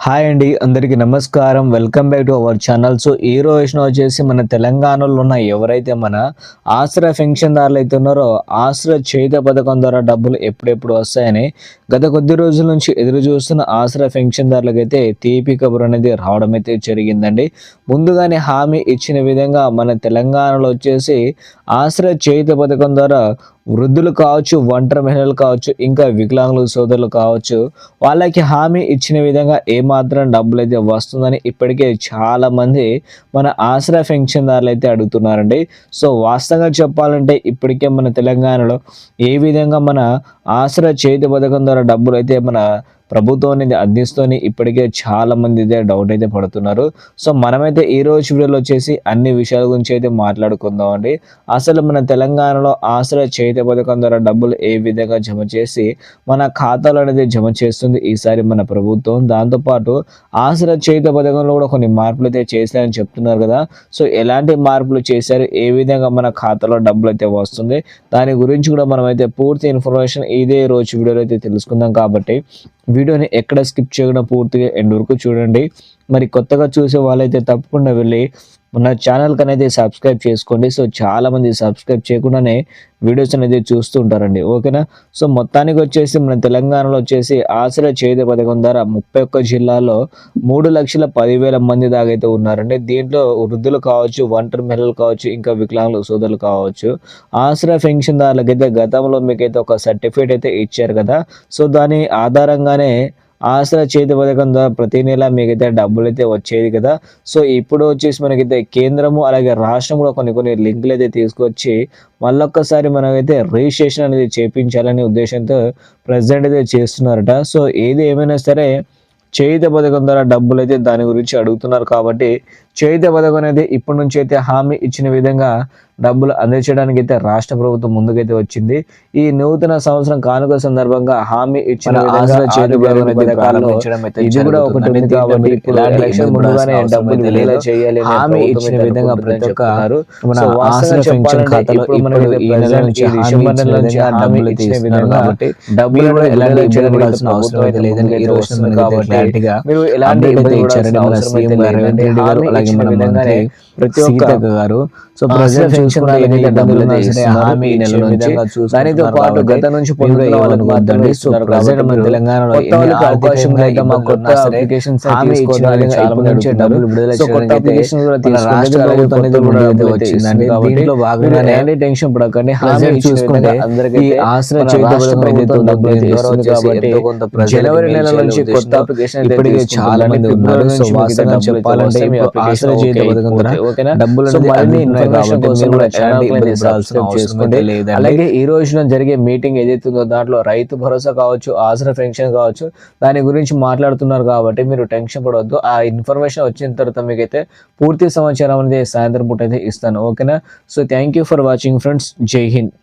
Hi అండి అందరికీ నమస్కారం. Welcome back to our channel. So ఈ రోజున వచ్చేసి మన తెలంగాణలో ఉన్న ఎవరైతే మన ఆశ్రయ పెన్షన్దారులు అయితే ఉన్నారో ఆశ్రయ చేత పథకం ద్వారా డబ్బులు ఎప్పుడెప్పుడు వస్తాయని గత కొద్ది రోజుల నుంచి ఎదురు చూస్తున్న ఆశ్రయ పెన్షన్దారులకైతే తీపి కబురు అనేది రావడం అయితే జరిగిందండి. ముందుగానే హామీ ఇచ్చిన విధంగా మన తెలంగాణలో వచ్చేసి ఆశ్రయ చేత పథకం ద్వారా వృద్ధులు కావచ్చు ఒంటరి మహిళలు కావచ్చు ఇంకా వికలాంగుల సోదరులు కావచ్చు వాళ్ళకి హామీ ఇచ్చిన విధంగా ఏమాత్రం డబ్బులు అయితే వస్తుందని ఇప్పటికే చాలామంది మన ఆశ్రయ పెన్షన్దారులు అయితే అడుగుతున్నారండి. సో వాస్తవంగా చెప్పాలంటే ఇప్పటికే మన తెలంగాణలో ఏ విధంగా మన ఆసరా చేతి పథకం ద్వారా డబ్బులు అయితే మన ప్రభుత్వం అనేది అందిస్తూనే ఇప్పటికే చాలా మంది అయితే డౌట్ అయితే పడుతున్నారు. సో మనమైతే ఈ రోజు వీడియోలో వచ్చేసి అన్ని విషయాల గురించి అయితే మాట్లాడుకుందాం అండి. అసలు మన తెలంగాణలో ఆశ్రయ చేతి పథకం ద్వారా డబ్బులు ఏ విధంగా జమ చేసి మన ఖాతాలో అనేది జమ చేస్తుంది ఈసారి మన ప్రభుత్వం? దాంతోపాటు ఆసరా చేతి పథకంలో కూడా కొన్ని మార్పులు అయితే చేశారని చెప్తున్నారు కదా. సో ఎలాంటి మార్పులు చేశారు? ఏ విధంగా మన ఖాతాలో డబ్బులు అయితే వస్తుంది? దాని గురించి కూడా మనం అయితే పూర్తి ఇన్ఫర్మేషన్ ఇదే రోజు వీడియోలో అయితే తెలుసుకుందాం కాబట్టి వీడియోని ఎక్కడ స్కిప్ చేయకుండా పూర్తిగా ఎండ్ వరకు చూడండి. మరి కొత్తగా చూసే వాళ్ళైతే తప్పకుండా వెళ్ళి మన ఛానల్కి అనేది సబ్స్క్రైబ్ చేసుకోండి. సో చాలామంది సబ్స్క్రైబ్ చేయకుండానే వీడియోస్ అనేది చూస్తూ ఉంటారండి. ఓకేనా? సో మొత్తానికి వచ్చేసి మన తెలంగాణలో వచ్చేసి ఆశ్రయ చేతి పథకం ద్వారా ముప్పై ఒక్క జిల్లాలో మూడు లక్షల పదివేల మంది దాగైతే ఉన్నారండి. దీంట్లో వృద్ధులు కావచ్చు ఒంటరి మహిళలు కావచ్చు ఇంకా వికలాంగుల సోదరులు కావచ్చు. ఆశ్రయ పెన్షన్ దారులకైతే గతంలో మీకైతే ఒక సర్టిఫికేట్ అయితే ఇచ్చారు కదా. సో దాని ఆధారంగానే ఆసరా చేతి పథకం ద్వారా ప్రతి నెల మీకైతే డబ్బులు అయితే వచ్చేది కదా. సో ఇప్పుడు వచ్చేసి మనకైతే కేంద్రము అలాగే రాష్ట్రం కూడా కొన్ని కొన్ని లింకులు అయితే తీసుకొచ్చి మళ్ళొక్కసారి మనకైతే రిజిస్ట్రేషన్ అనేది చేపించాలనే ఉద్దేశంతో ప్రజెంట్ అయితే చేస్తున్నారట. సో ఏది ఏమైనా సరే చేయుత పథకం ద్వారా డబ్బులు అయితే దాని గురించి అడుగుతున్నారు కాబట్టి చేయుత పథకం అనేది ఇప్పటి నుంచి అయితే హామీ ఇచ్చిన విధంగా డబ్బులు అందించడానికి అయితే రాష్ట్ర ప్రభుత్వం ముందుకైతే వచ్చింది. ఈ నూతన సంవత్సరం కానుక సందర్భంగా హామీ ఇచ్చిన ఇది కూడా ఒకటి ఉంది కాబట్టి ఇప్పుడు ఎలక్షన్ ముందుగానే డబ్బులు విడుదల చేయాలి హామీ ఇచ్చిన విధంగా ప్రతి ఒక్క డబ్బులు కూడా ఎలాంటి అవసరం అయితే లేదని ఈ రోజు కాబట్టి క్లారిటీగా మీరు ఎలాంటి ఇబ్బంది ఇచ్చారని మన సీఎం గారు అలాగే మన మంత్రి సో ప్రజెంట్ దానితో పాటు గత నుంచి పొందుతున్న వాళ్ళకి మాత్రమే సో ప్రజెంట్ మన తెలంగాణలో అవకాశం మా కొత్త అప్లికేషన్స్ హామీ ఇచ్చిన డబ్బులు విడుదల దీంట్లో భాగంగానే టెన్షన్ పడకండి. హామీ చూసుకుంటే అందరికీ ఆశ్రయ జనవరి నెల నుంచి కొత్త అప్లికేషన్ ఇప్పటికే చాలా మంది ఉన్నారు. సో వాస్తవంగా చెప్పాలంటే ఆశ్రయ చేతి పథకం ద్వారా ఓకేనా డబ్బులు అయితే అలాగే ఈ రోజున జరిగే మీటింగ్ ఏదైతే ఉందో దాంట్లో రైతు భరోసా కావచ్చు ఆసరా పెన్షన్ కావచ్చు దాని గురించి మాట్లాడుతున్నారు కాబట్టి మీరు టెన్షన్ పడవద్దు. ఆ ఇన్ఫర్మేషన్ వచ్చిన తర్వాత మీకైతే పూర్తి సమాచారం అనేది సాయంత్రం పూట అయితే ఇస్తాను. ఓకేనా? So thank you for watching friends. జై హింద్.